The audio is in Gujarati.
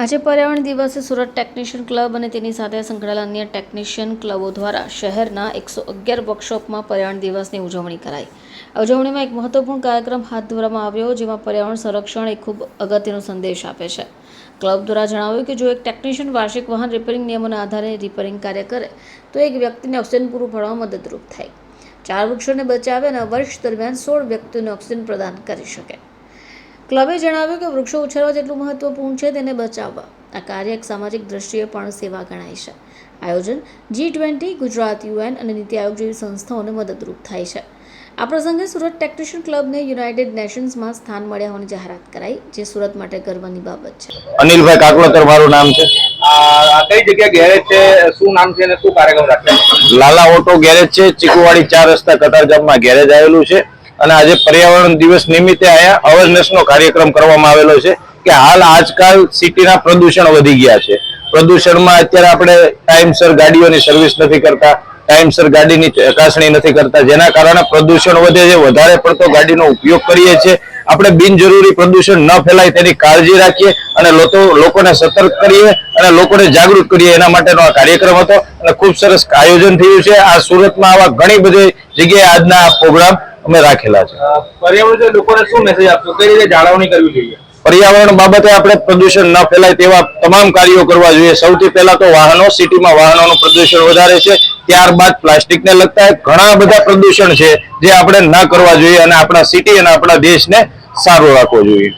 આજે પર્યાવરણ દિવસે સુરત ટેકનિશિયન ક્લબ અને તેની સાથે સંકળાયેલા અન્ય ટેકનિશિયન ક્લબો દ્વારા શહેરના એકસો અગિયાર વર્કશોપમાં પર્યાવરણ દિવસની ઉજવણી કરાઈ. ઉજવણીમાં એક મહત્વપૂર્ણ કાર્યક્રમ હાથ ધરવામાં આવ્યો, જેમાં પર્યાવરણ સંરક્ષણ એ ખૂબ અગત્યનો સંદેશ આપે છે. ક્લબ દ્વારા જણાવ્યું કે જો એક ટેકનિશિયન વાર્ષિક વાહન રિપેરિંગ નિયમોના આધારે રિપેરિંગ કાર્ય કરે, તો એક વ્યક્તિને ઓક્સિજન પૂરું પાડવામાં મદદરૂપ થાય. ચાર વૃક્ષોને બચાવે અને વર્ષ દરમિયાન સોળ વ્યક્તિઓને ઓક્સિજન પ્રદાન કરી શકે. ક્લબે જણાવ્યું કે વૃક્ષો ઉછેરવા જેટલું મહત્વપૂર્ણ છે તેને બચાવવા. આ કાર્ય એક સામાજિક દ્રષ્ટિએ પણ સેવા ગણાય છે. આયોજન જી ટ્વેન્ટી ગુજરાત યુએન અને નીતિ આયોગ જેવી સંસ્થાઓને મદદરૂપ થાય છે. આ પ્રસંગે સુરત ટેકનિશિયન ક્લબને યુનાઇટેડ નેશન્સમાં સ્થાન મળ્યા હોવાની જાહેરાત કરાઈ જે સુરત માટે ગર્વની બાબત છે. અનિલભાઈ કાકડોતર મારું નામ છે. આ કઈ જગ્યા ગેરેજ છે? શું નામ છે અને શું કાર્યક્રમ રાખેલો લાલા ઓટો ગેરેજ છે ચીકુવાડી ચાર રસ્તા કતારગામમાં ગેરેજ આવેલું છે. અને આજે પર્યાવરણ દિવસ નિમિત્તે અહીંયા અવેરનેસ નો કાર્યક્રમ કરવામાં આવેલો છે કે હાલ આજકાલ સિટીના પ્રદૂષણ વધી ગયા છે. પ્રદૂષણમાં અત્યારે આપણે ટાઈમસર ગાડીઓની સર્વિસ નથી કરતા, ટાઈમસર ગાડીની ચકાસણી નથી કરતા, જેના કારણે પ્રદૂષણ વધે છે. વધારે પડતો ગાડીનો ઉપયોગ કરીએ છીએ. આપણે બિનજરૂરી પ્રદૂષણ ન ફેલાય તેની કાળજી રાખીએ અને લોકો લોકોને સતર્ક કરીએ અને લોકોને જાગૃત કરીએ. એના માટેનો આ કાર્યક્રમ હતો અને ખૂબ સરસ આયોજન થયું છે. આ સુરતમાં આવા ઘણી બધી જગ્યાએ આજના પ્રોગ્રામ અમે રાખેલા છે. પર્યાવરણ લોકોને શું મેસેજ આપશો? કઈ રીતે જાળવણી કરવી જોઈએ? પર્યાવરણ બાબતે આપણે પ્રદૂષણ ન ફેલાય તેવા તમામ કાર્યો કરવા જોઈએ. સૌથી પહેલા તો વાહનો સિટીમાં વાહનોનું પ્રદૂષણ વધારે છે. ત્યારબાદ પ્લાસ્ટિકને લગતા ઘણા બધા પ્રદૂષણ છે જે આપણે ન કરવા જોઈએ અને આપણા સિટી અને આપણા દેશને સારું રાખવો જોઈએ.